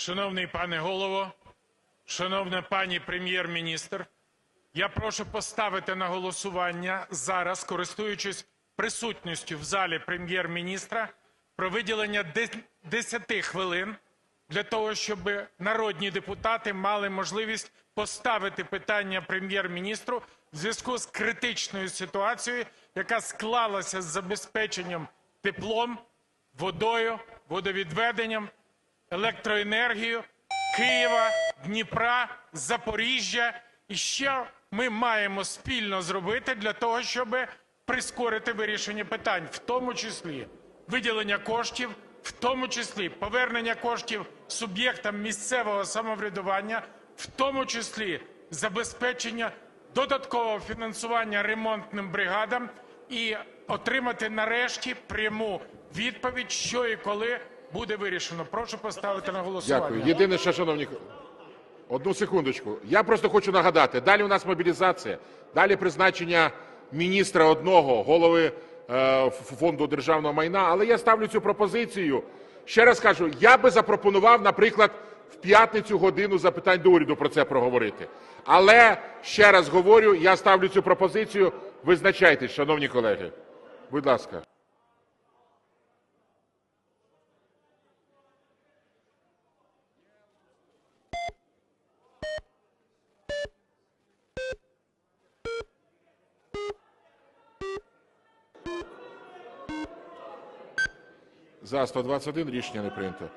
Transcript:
Шановний пане голово, шановна пані прем'єр-міністр, я прошу поставити на голосування зараз, користуючись присутністю в залі прем'єр-міністра, про виділення де- 10 хвилин для того, щоб народні депутати мали можливість поставити питання прем'єр-міністру в зв'язку з критичною ситуацією, яка склалася з забезпеченням теплом, водою, водовідведенням, електроенергію Києва, Дніпра, Запоріжжя. І що ми маємо спільно зробити для того, щоб прискорити вирішення питань, в тому числі виділення коштів, в тому числі повернення коштів суб'єктам місцевого самоврядування, в тому числі забезпечення додаткового фінансування ремонтним бригадам і отримати нарешті пряму відповідь, що і коли буде вирішено. Прошу поставити на голосування. Дякую. Єдине, що, шановні, одну секундочку. Я просто хочу нагадати, далі у нас мобілізація, далі призначення міністра одного, голови е, фонду державного майна. Але я ставлю цю пропозицію. Ще раз кажу, я би запропонував, наприклад, в п'ятницю годину запитань до уряду про це проговорити. Але ще раз говорю, я ставлю цю пропозицію. Визначайтесь, шановні колеги. Будь ласка. За 121 рішення не прийнято.